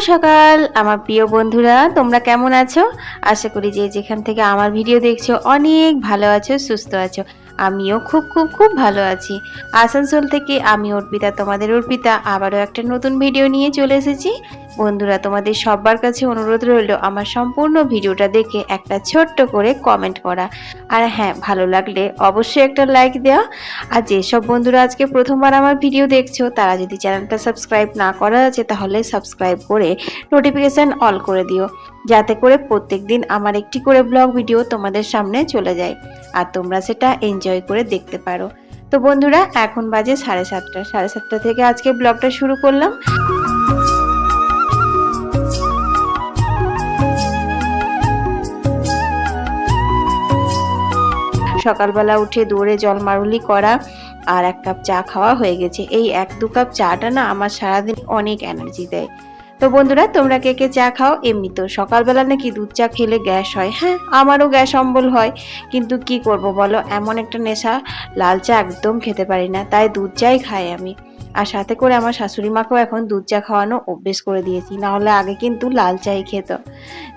সকাল, আমার প্রিয় বন্ধুরা, তোমরা কেমন আছো? আশা করি যে যেখান থেকে আমার ভিডিও দেখছ, অনেক ভালো আছো, সুস্থ আছো। আমিও খুব খুব খুব ভালো আছি। আসানসোল থেকে আমি অর্পিতা, তোমাদের অর্পিতা, আবারও একটা নতুন ভিডিও নিয়ে চলে এসেছি। বন্ধুরা, তোমাদের সবার কাছে অনুরোধ রইল আমার সম্পূর্ণ ভিডিওটা দেখে একটা ছোট্ট করে কমেন্ট করা। আর হ্যাঁ ভালো লাগলে অবশ্যই একটা লাইক দেওয়া। আর যেসব বন্ধুরা আজকে প্রথমবার আমার ভিডিও দেখছ, তারা যদি চ্যানেলটা সাবস্ক্রাইব না করা আছে, তাহলে সাবস্ক্রাইব করে নোটিফিকেশান অল করে দিও। যাতে করে প্রত্যেক দিন আমার একটি করে ব্লগ ভিডিও তোমাদের সামনে চলে যায় আর তোমরা সেটা এনজয় করে দেখতে পারো। তো বন্ধুরা, এখন বাজে সাড়ে সাতটা। সাড়ে সাতটা থেকে আজকে ব্লগটা শুরু করলাম। সকালবেলা উঠে দৌড়ে জল মারুলি করা আর এক কাপ চা খাওয়া হয়ে গেছে। এই এক দু কাপ চাটা না আমার সারাদিন অনেক এনার্জি দেয়। তো বন্ধুরা, তোমরা কে কে চা খাও? এমনি তো সকালবেলা নাকি দুধ চা খেলে গ্যাস হয়। হ্যাঁ আমারও গ্যাস অম্বল হয়। কিন্তু কি করব বলো? এমন একটা নেশা, লাল চা একদম খেতে পারি না। তাই দুধ চাই খাই আমি। আর সাথে করে আমার শাশুড়ি মাকেও এখন দুধ চা খাওয়ানো অভ্যেস করে দিয়েছি। না হলে আগে কিন্তু লাল চাই খেত।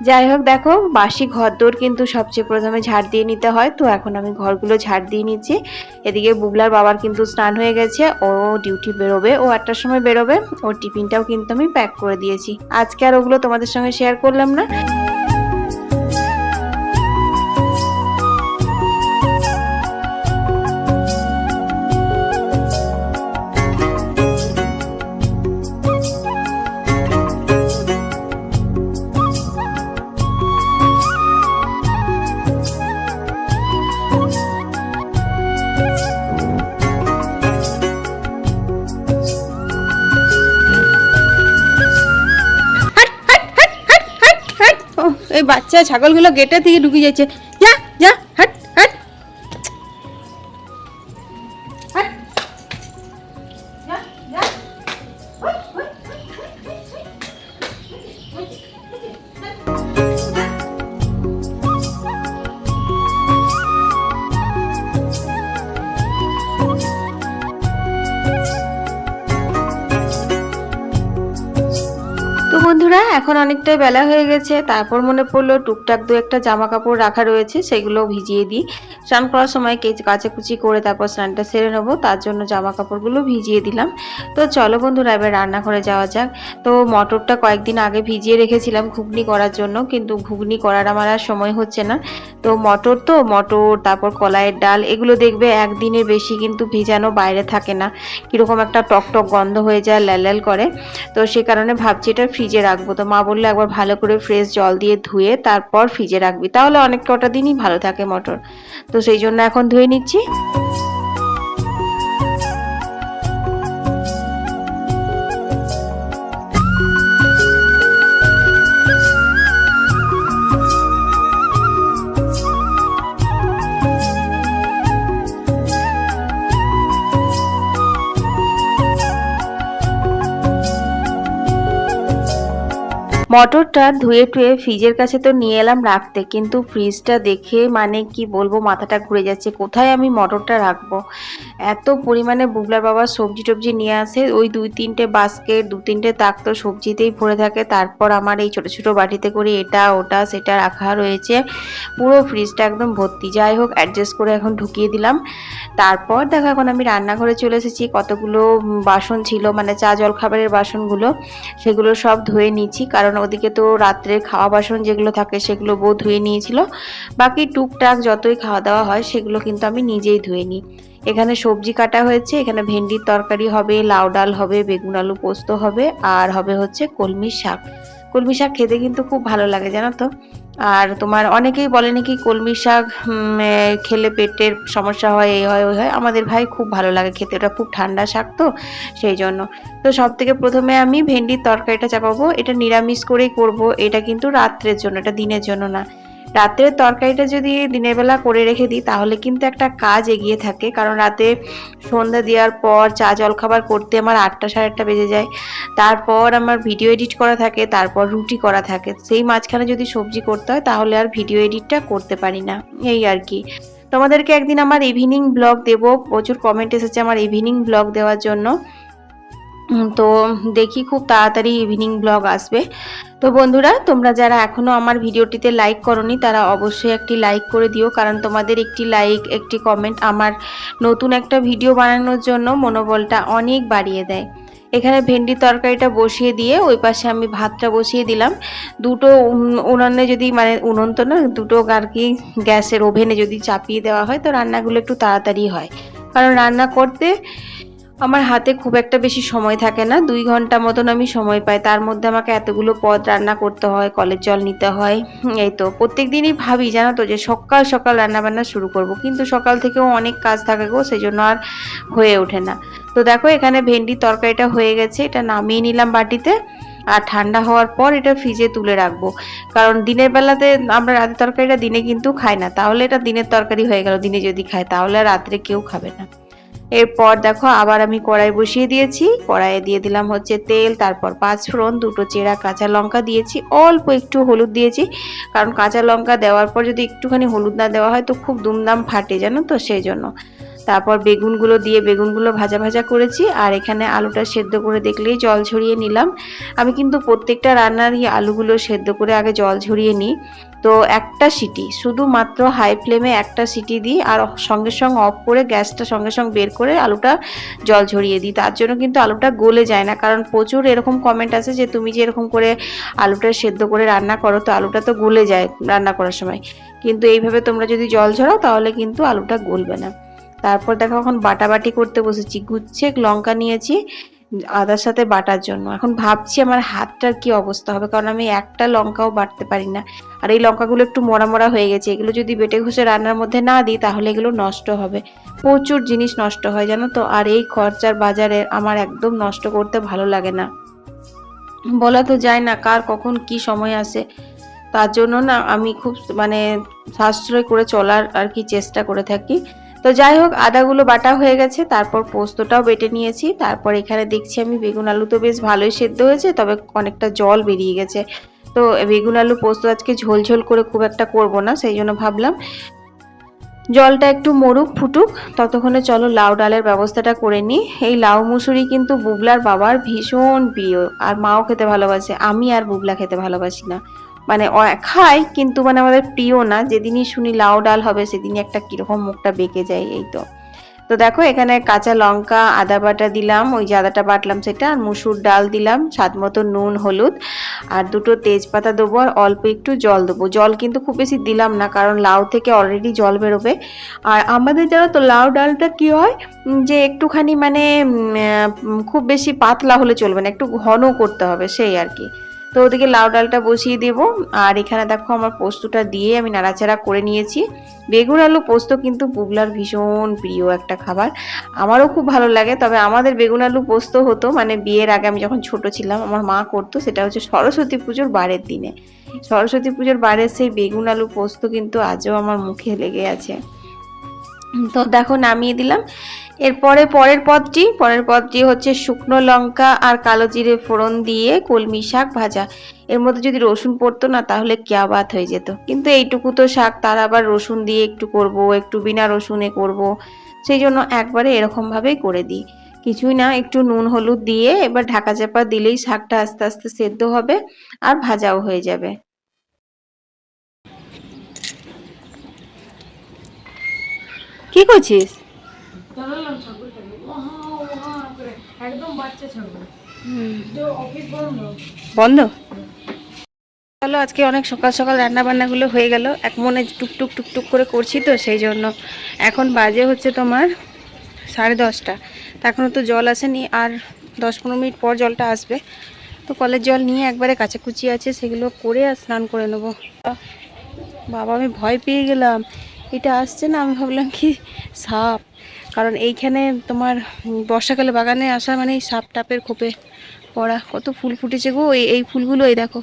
যাই হোক, দেখো, বাসি ঘর দৌড় কিন্তু সবচেয়ে প্রথমে ঝাড় দিয়ে নিতে হয়। তো এখন আমি ঘরগুলো ঝাড় দিয়ে নিচ্ছি। এদিকে বুগলার বাবার কিন্তু স্নান হয়ে গেছে। ও ডিউটি বেরোবে, ও আটটার সময় বেরোবে। ওর টিফিনটাও কিন্তু আমি প্যাক করে দিয়েছি। আজকে আর ওগুলো তোমাদের সঙ্গে শেয়ার করলাম না। ছাগলগুলো গেটের দিকে ঢুকে যাচ্ছে। অনেকটাই বেলা হয়ে গেছে, তারপর মনে পড়ল টুকটাক দু একটা জামা কাপড় রাখা রয়েছে, সেগুলো ভিজিয়ে দিই। স্নান করার সময় কেচ কাচাকুচি করে তারপর স্নানটা সেরে নেব, তার জন্য জামা কাপড়গুলো ভিজিয়ে দিলাম। তো চলো বন্ধুরা, এবার রান্নাঘরে যাওয়া যাক। তো মটরটা কয়েকদিন আগে ভিজিয়ে রেখেছিলাম ঘুগনি করার জন্য, কিন্তু ঘুগনি করার আমার আর সময় হচ্ছে না। তো মটর তো, মটর, তারপর কলাইয়ের ডাল, এগুলো দেখবে একদিনের বেশি, কিন্তু ভিজানো বাইরে থাকে না। কীরকম একটা টক টক গন্ধ হয়ে যায় ল্যাল করে। তো সে কারণে ভাবছি এটা ফ্রিজে রাখব। তো মা বলল একবার ভালো করে ফ্রেশ জল দিয়ে ধুয়ে তারপর ফ্রিজে রাখবি। তাহলে অনেক কটা দিনই ভালো থাকে মটর। তো সেই জন্য এখন ধুয়ে নিচ্ছি। মটরটা ধুয়ে টুয়ে ফ্রিজের কাছে তো নিয়ে এলাম রাখতে, কিন্তু ফ্রিজটা দেখে মানে কি বলব, মাথাটা ঘুরে যাচ্ছে। কোথায় আমি মটরটা রাখব? এত পরিমাণে বুবলার বাবা সবজি টবজি নিয়ে আসে, ওই দুই তিনটে বাস্কেট, দু তিনটে তাক তো সবজিতেই ভরে থাকে। তারপর আমার এই ছোট ছোট বাটিতে করে এটা, ওটা, সেটা রাখা রয়েছে। পুরো ফ্রিজটা একদম ভর্তি। যাই হোক অ্যাডজাস্ট করে এখন ঢুকিয়ে দিলাম। তারপর দেখো, এখন আমি রান্নাঘরে চলে এসেছি। কতগুলো বাসন ছিল মানে চা জল খাবারের বাসনগুলো, সেগুলো সব ধুয়ে নিচ্ছি। কারণ ওদিকে তো রাত্রে খাওয়া বাসন যেগুলো থাকে সেগুলো বউ ধুয়ে নিয়েছিল। বাকি টুকটাক যতই খাওয়া দাওয়া হয় সেগুলো কিন্তু আমি নিজেই ধুয়ে নিই। এখানে সবজি কাটা হয়েছে, এখানে ভেন্ডির তরকারি হবে, লাউ ডাল হবে, বেগুন আলু পোস্ত হবে, আর হবে হচ্ছে কলমির শাক। কলমি শাক খেতে কিন্তু খুব ভালো লাগে, জানো তো? আর তোমার অনেকেই বলে নাকি কলমি শাক খেলে পেটের সমস্যা হয় এই হয়, ওই হয়। আমাদের ভাই খুব ভালো লাগে খেতে, ওটা খুব ঠান্ডা শাক তো, সেই জন্য। তো সব থেকে প্রথমে আমি ভেন্ডির তরকারিটা চাপাবো, এটা নিরামিষ করেই করব, এটা কিন্তু রাত্রের জন্য, এটা দিনের জন্য না। রাতের তরকারিটা যদি দিনের বেলা করে রেখে দিই, তাহলে কিন্তু একটা কাজ এগিয়ে থাকে। কারণ রাতে সন্ধ্যা দেওয়ার পর চা জল খাবার করতে আমার আটটা সাড়ে আটটা বেজে যায়। তারপর আমার ভিডিও এডিট করা থাকে, তারপর রুটি করা থাকে। সেই মাঝখানে যদি সবজি করতে হয়, তাহলে আর ভিডিও এডিটটা করতে পারি না। এই আর কি। তোমাদেরকে একদিন আমার ইভিনিং ব্লগ দেব। প্রচুর কমেন্ট এসেছে আমার ইভিনিং ব্লগ দেওয়ার জন্য। তো দেখি খুব তাড়াতাড়ি ইভিনিং ব্লগ আসবে। তো বন্ধুরা, তোমরা যারা এখনও আমার ভিডিওটিতে লাইক করনি, তারা অবশ্যই একটি লাইক করে দিও, কারণ তোমাদের একটি লাইক একটি কমেন্ট আমার নতুন একটা ভিডিও বানানোর জন্য মনোবলটা অনেক বাড়িয়ে দেয়। এখানে ভেন্ডি তরকারিটা বসিয়ে দিয়ে ওই পাশে আমি ভাতটা বসিয়ে দিলাম। দুটো উন- উনুনে যদি মানে উনুন তো না, দুটো আর কি গ্যাসের ওভেনে যদি চাপিয়ে দেওয়া হয়, তো রান্নাগুলো একটু তাড়াতাড়ি হয়। কারণ রান্না করতে আমার হাতে খুব একটা বেশি সময় থাকে না। দুই ঘণ্টা মতন আমি সময় পাই। তার মধ্যে আমাকে এতগুলো পদ রান্না করতে হয়, কলের জল নিতে হয়। এই তো। প্রত্যেক দিনই ভাবি, জানো তো, যে সকাল সকাল রান্না বান্না শুরু করব। কিন্তু সকাল থেকেও অনেক কাজ থাকে গো সেই জন্য আর হয়ে ওঠে না। তো দেখো, এখানে ভেন্ডি তরকারিটা হয়ে গেছে। এটা নামিয়ে নিলাম বাটিতে। আর ঠান্ডা হওয়ার পর এটা ফ্রিজে তুলে রাখব। কারণ দিনের বেলাতে আমরা রাতের তরকারিটা দিনে কিন্তু খাই না। তাহলে এটা দিনের তরকারি হয়ে গেল, দিনে যদি খাই তাহলে রাত্রে কেউ খাবে না। এরপর দেখো আবার আমি কড়াই বসিয়ে দিয়েছি। কড়াইয়ে দিয়ে দিলাম হচ্ছে তেল, তারপর পাঁচ ফোড়ন দুটো চেরা কাঁচা লঙ্কা দিয়েছি। অল্প একটু হলুদ দিয়েছি, কারণ কাঁচা লঙ্কা দেওয়ার পর যদি একটুখানি হলুদ না দেওয়া হয় তো খুব দুমদাম ফাটে, জানো তো, সেই জন্য। তারপর বেগুনগুলো দিয়ে বেগুনগুলো ভাজা ভাজা করেছি, আর এখানে আলুটা সেদ্ধ করে দেখলেই জল ঝরিয়ে নিলাম। আমি কিন্তু প্রত্যেকটা রান্নারই আলুগুলো সেদ্ধ করে আগে জল ঝরিয়ে নিই। তো একটা সিটি, শুধুমাত্র হাই ফ্লেমে একটা সিটি দিই আর সঙ্গে সঙ্গে অফ করে গ্যাসটা সঙ্গে সঙ্গে বের করে আলুটা জল ঝরিয়ে দিই। তার জন্য কিন্তু আলুটা গলে যায় না, কারণ প্রচুর এরকম কমেন্ট আছে যে, তুমি যে এরকম করে আলুটা সেদ্ধ করে রান্না করো, তো আলুটা তো গলে যায় রান্না করার সময়। কিন্তু এইভাবে তোমরা যদি জল ঝরাও, তাহলে কিন্তু আলুটা গলবে না। তারপর দেখো এখন বাটাবাটি করতে বসেছি গুচ্ছে লঙ্কা নিয়েছি আদার সাথে বাটার জন্য। এখন ভাবছি আমার হাতটার কি অবস্থা হবে, কারণ আমি একটা লঙ্কাও বাটতে পারি না। আর এই লঙ্কাগুলো একটু মরা মরা হয়ে গেছে, এগুলো যদি বেটে ঘষে রান্নার মধ্যে না দিই, তাহলে এগুলো নষ্ট হবে। প্রচুর জিনিস নষ্ট হয়, জানো তো? আর এই খরচার বাজারে আমার একদম নষ্ট করতে ভালো লাগে না। বলা তো যায় না কার কখন কি সময় আসে। তার জন্য না আমি খুব মানে সাশ্রয় করে চলার আর কি চেষ্টা করে থাকি। তো যাই হোক, আদাগুলো বাটা হয়ে গেছে, তারপর পোস্তটাও বেটে নিয়েছি। তারপর এখানে দেখছি আমি বেগুন আলু তো বেশ ভালোই সেদ্ধ হয়েছে, তবে অনেকটা জল বেরিয়ে গেছে। তো বেগুন আলু পোস্ত আজকে ঝোল ঝোল করে খুব একটা করব না, সেই জন্য ভাবলাম জলটা একটু মরুক, ফুটুক, ততক্ষণে চলো লাউ ডালের ব্যবস্থাটা করে নিই। এই লাউ মুসুরি কিন্তু বুবলার বাবার ভীষণ প্রিয়, আর মাও খেতে ভালোবাসে, আমি আর বুবলা খেতে ভালোবাসি না। মানে খাই কিন্তু মানে আমাদের প্রিয় না। যেদিনই শুনি লাউ ডাল হবে, সেদিনই একটা কীরকম মুখটা বেঁকে যায়, এই তো। তো দেখো, এখানে কাঁচা লঙ্কা, আদা বাটা দিলাম, ওই যে আদাটা বাটলাম সেটা, আর মুসুর ডাল দিলাম, স্বাদ মতো নুন, হলুদ, আর দুটো তেজপাতা দেবো, আর অল্প একটু জল দেবো। জল কিন্তু খুব বেশি দিলাম না, কারণ লাউ থেকে অলরেডি জল বেরোবে। আর আমাদের জানো তো, লাউ ডালটা কি হয় যে একটুখানি মানে খুব বেশি পাতলা হলে চলবে না, একটু ঘন করতে হবে, সেই আর কি। তো ওদিকে লাউ ডালটা বসিয়ে দেবো। আর এখানে দেখো আমার পোস্তটা দিয়ে আমি নাড়াচাড়া করে নিয়েছি। বেগুন আলু পোস্ত কিন্তু বুবলার ভীষণ প্রিয় একটা খাবার। আমারও খুব ভালো লাগে, তবে আমাদের বেগুন আলু পোস্ত হতো মানে বিয়ের আগে আমি যখন ছোট ছিলাম, আমার মা করতো, সেটা হচ্ছে সরস্বতী পুজোর বারের দিনে। সরস্বতী পুজোর বারের সেই বেগুন আলু পোস্ত কিন্তু আজও আমার মুখে লেগে আছে। তো দেখো নামিয়ে দিলাম। এরপরে পরের পদটি পরের পদটি হচ্ছে শুকনো লঙ্কা আর কালো জিরে ফোড়ন দিয়ে কলমি শাক ভাজা। এর মধ্যে যদি রসুন পড়তো না, তাহলে কিয়া বাত হয়ে যেত। কিন্তু এইটুকু তো শাক, তার আবার রসুন দিয়ে একটু করব, একটু বিনা রসুনে করব। সেই জন্য একবারে এরকমভাবেই করে দিই। কিছুই না, একটু নুন, হলুদ দিয়ে এবার ঢাকা চাপা দিলেই শাকটা আস্তে আস্তে সেদ্ধ হবে আর ভাজাও হয়ে যাবে। কি করছিস? বন্ধ। চলো আজকে অনেক সকাল সকাল রান্না বান্নাগুলো হয়ে গেল। এক মনে টুকটুক টুকটুক করে করছি তো সেই জন্য। এখন বাজে হচ্ছে তোমার সাড়ে দশটা। এখনও তো জল আসেনি আর দশ পনেরো মিনিট পর জলটা আসবে। তো কলের জল নিয়ে একবারে কাচাকুচি আছে সেগুলো করে আর স্নান করে নেব। বাবা আমি ভয় পেয়ে গেলাম। এটা আসছে না আমি ভাবলাম কি সাপ। কারণ এইখানে তোমার বর্ষাকালে বাগানে আসা মানে সাপ টাপের খোপে পড়া। কত ফুল ফুটেছে গো, এই এই ফুলগুলো এই দেখো।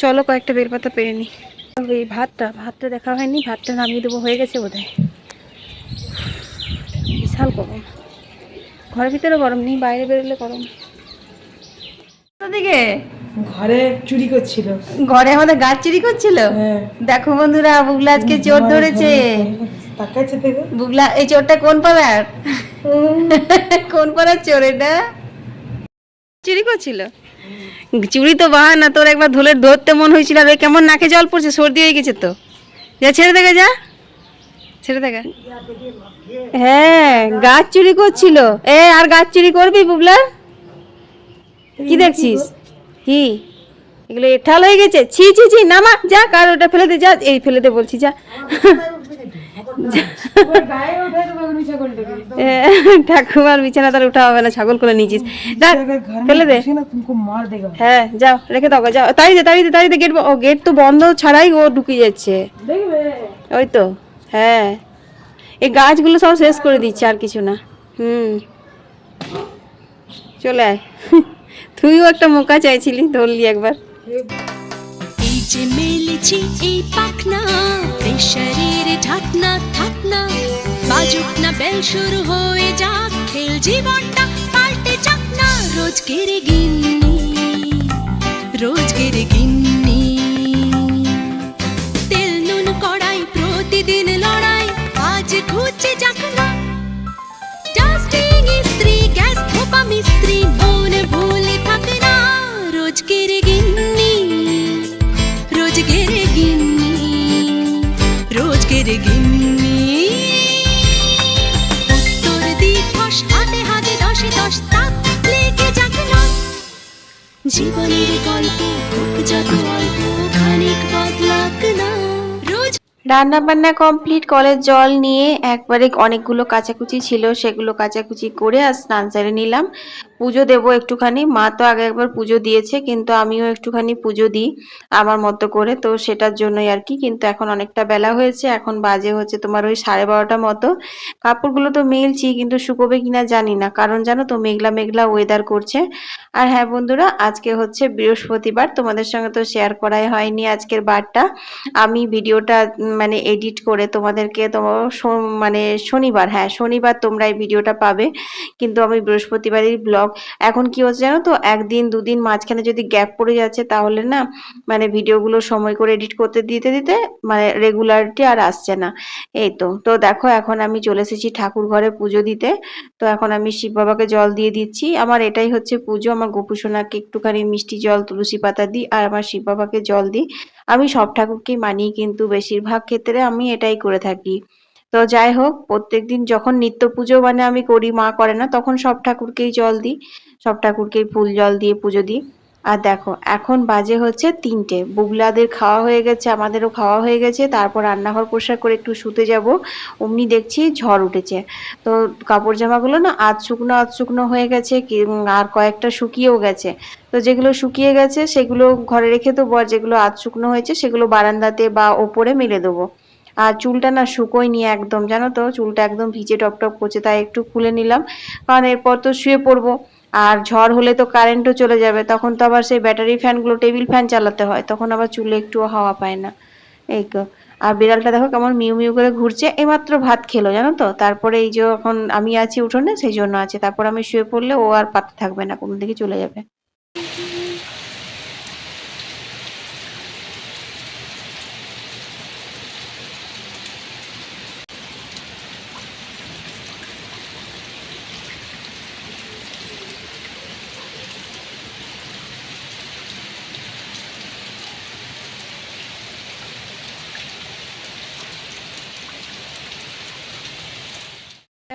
চলো কয়েকটা বেলপাতা পেরে নি। এই ভাতটা ভাতটা দেখা হয়নি, ভাতটা নামিয়ে দেবো, হয়ে গেছে বোধহয়। বিশাল গরম। ঘরের ভিতরে গরম নেই, বাইরে বেরোলে গরম। দিকে ঘরে চুরি করছিল। ঘরে আমাদের গাছ চুরি করছিল? হ্যাঁ। দেখো বন্ধুরা বুগলা আজকে চোর ধরেছে। তাকাচ্ছে থেকে বুবলা এই চোরটা কোন পাড়ার? কোন পাড়ার চোর এটা? চুরি করছিল? চুরি তো বাহানা তোর একবার ধুলে ধরতে মন হয়েছিল আর কেমন নাকে জল পড়ছে সর্দি হয়ে গেছে তো। যা ছেড়ে দেখে যা। ছেড়ে দেখা হ্যাঁ গাছ চুরি করছিল। এ আর গাছ চুরি করবি বুবলা? কি দেখছিস? কি? এগুলো এঠাল হয়ে গেছে? ছি ছি ছি নামা যা কার ওটা ফেলে দে যা এই ফেলে দে বলছি যা। ঠাকুমার বিছানা তার উঠা হবে না ছাগল করে নিয়েছিস। ফেলে দে। হ্যাঁ যাও রেখে দাও যাও তাড়ি দে তাই দে তাড়ি দে গেট ও গেট তো বন্ধ ছাড়াই ও ঢুকে যাচ্ছে। ওই তো হ্যাঁ। এই গাছগুলো সব শেষ করে দিচ্ছে আর কিছু না। হুম। চলে আয়। তুইও একটা মোকা চাইছিলি ধরলি একবার। এই যে মেলেছি এই পাখনা, প্রেশারের ঢাকনা, থাকনা, বাজুক না বেল শুরু হয়ে যাক, খেল জীবনটা পাল্টে যাক না কেড়ে গিন্নি। রান্না বান্না কমপ্লিট, কলের জল নিয়ে একবারে অনেকগুলো কাচাকুচি ছিল, সেগুলো কাচাকুচি করে আর স্নান সেরে নিলাম। পুজো দেব একটুখানি। মা তো আগে একবার পুজো দিয়েছে, কিন্তু আমিও একটুখানি পুজো দিই আমার মতো করে। তো সেটার জন্যই আর কি, কিন্তু এখন অনেকটা বেলা হয়েছে, এখন বাজে হচ্ছে তোমার ওই সাড়ে বারোটা মতো। কাপড়গুলো তো মেলছি, কিন্তু শুকোবে কিনা জানি না, কারণ জানো তো মেঘলা মেঘলা ওয়েদার করছে। আর হ্যাঁ বন্ধুরা, আজকে হচ্ছে বৃহস্পতিবার, তোমাদের সঙ্গে তো শেয়ার করাই হয়নি আজকের বারটা। আমি ভিডিওটা মানে এডিট করে তোমাদেরকে তোমার মানে শনিবার হ্যাঁ শনিবার তোমরা এই ভিডিওটা পাবে। কিন্তু আমি বৃহস্পতিবারই ব্লগ এখন কি হচ্ছে জানো তো? একদিন, দুদিন মাঝখানে যদি গ্যাপ পড়ে যাচ্ছে, তাহলে না মানে ভিডিওগুলো সময় করে এডিট করতে, দিতে দিতে মানে রেগুলারিটি আর আসছে না। এই তো তো দেখো এখন আমি চলে এসেছি ঠাকুর ঘরে পুজো দিতে। তো এখন আমি শিব বাবাকে জল দিয়ে দিচ্ছি। আমার এটাই হচ্ছে পুজো। আমার গোপুসোনাকে একটুখানি মিষ্টি জল, তুলসী পাতা দিই আর আমার শিব বাবাকে জল দিই। আমি সব ঠাকুরকেই মানি কিন্তু বেশিরভাগ ক্ষেত্রে আমি এটাই করে থাকি। তো যাই হোক প্রত্যেক দিন যখন নিত্য পুজো মানে আমি করি, মা করে না, তখন সব ঠাকুরকেই জল দিই। সব ঠাকুরকেই ফুল জল দিয়ে পুজো দিই। আর দেখো, এখন বাজে হচ্ছে তিনটে। বুগলাদের খাওয়া হয়ে গেছে, আমাদেরও খাওয়া হয়ে গেছে। তারপর রান্নাঘর পরিষ্কার করে একটু শুতে যাব। অমনি দেখছি ঝড় উঠেছে। তো কাপড় জামাগুলো না আধ শুকনো আধ শুকনো হয়ে গেছে আর কয়েকটা শুকিয়েও গেছে। তো যেগুলো শুকিয়ে গেছে, সেগুলো ঘরে রেখে দেবো। আর যেগুলো আধ শুকনো হয়েছে, সেগুলো বারান্দাতে বা ওপরে মেলে দেবো। আর চুলটা না শুকোয় শুকোয়নি একদম, জানো তো? চুলটা একদম ভিজে টপ টপ করছে, তাই একটু খুলে নিলাম। কারণ এরপর তো শুয়ে পড়ব, আর ঝড় হলে তো কারেন্টও চলে যাবে, তখন তো আবার সেই ব্যাটারি ফ্যানগুলো, টেবিল ফ্যান চালাতে হয়, তখন আবার চুলে একটুও হাওয়া পায় না। এই আর বিড়ালটা দেখো কেমন মিউ মিউ করে ঘুরছে, এইমাত্র ভাত খেলো, জানো তো? তারপরে এই যে এখন আমি আছি উঠোনে, সেই জন্য আছে। তারপর আমি শুয়ে পড়লে ও আর পাতে থাকবে না কোনো দিকে চলে যাবে।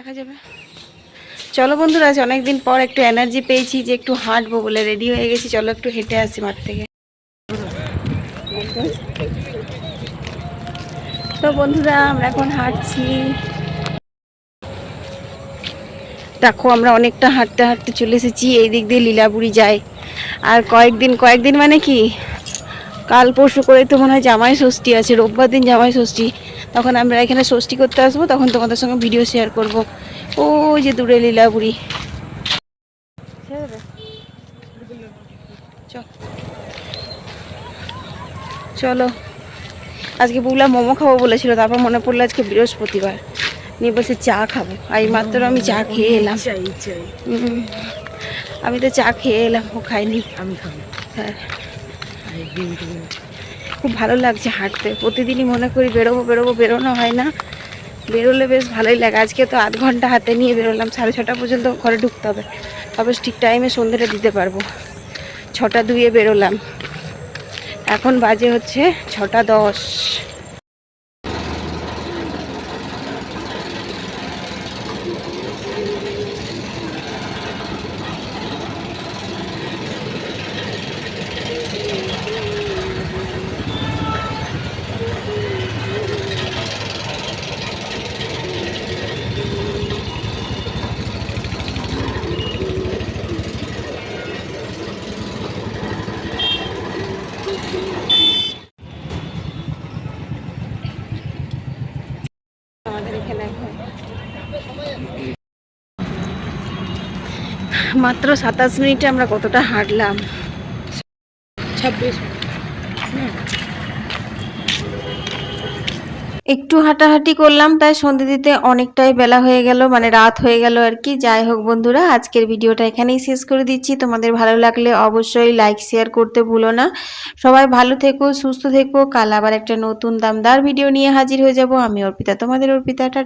দেখা যাবে। চলো বন্ধুরা, আজ অনেকদিন পর একটু এনার্জি পেয়েছি যে একটু হাঁটবো বলে রেডি হয়ে গেছি। চলো একটু হেঁটে আসি মাঠ থেকে। তো বন্ধুরা, আমরা এখন হাঁটছি। দেখো, আমরা অনেকটা হাঁটতে হাঁটতে চলে এসেছি। এই দিক দিয়ে লীলাপুরি যাই আর কয়েকদিন কয়েকদিন মানে কি? কাল পরশু করে তো মনে হয় জামাই ষষ্ঠী আছে রোববার দিন জামাই ষষ্ঠী। তখন আমরা এখানে ষষ্ঠী করতে আসব তখন তোমাদের সঙ্গে ভিডিও শেয়ার করব। ও যে দূরে লীলাপুরি চল। চলো। আজকে বুবলা মোমো খাব বলেছিল তারপর মনে পড়ল আজকে বৃহস্পতিবার। নিয়ে বলছে চা খাব। আর এই মাত্র আমি চা খেয়ে এলাম। আমি তো চা খেয়ে এলাম ও খাইনি আমি খাব। হ্যাঁ। খুব ভালো লাগছে হাঁটতে। প্রতিদিনই মনে করি বেরোবো বেরোবো, বেরোনো হয় না। বেরোলে বেশ ভালোই লাগে। আজকে তো আধ ঘণ্টা হাতে নিয়ে বেরোলাম। সাড়ে ছটা পর্যন্ত ঘরে ঢুকতে হবে। তবে ঠিক টাইমে সন্ধ্যেটা দিতে পারব। ছটা দুয়ে বেরোলাম। এখন বাজে হচ্ছে ছটা দশ আমাদের এখানে এখন মাত্র সাতাশ মিনিটে আমরা কতটা হাঁটলাম? ছাব্বিশ একটু হাঁটাহাঁটি করলাম, তাই সন্ধে দিতে অনেকটাই বেলা হয়ে গেল মানে রাত হয়ে গেল আর কি। যাই হোক বন্ধুরা, আজকের ভিডিওটা এখানেই শেষ করে দিচ্ছি। তোমাদের ভালো লাগলে অবশ্যই লাইক শেয়ার করতে ভুলো না। সবাই ভালো থেকো, সুস্থ থেকো। কাল আবার একটা নতুন দামদার ভিডিও নিয়ে হাজির হয়ে যাব। আমি অর্পিতা, তোমাদের অর্পিতাটা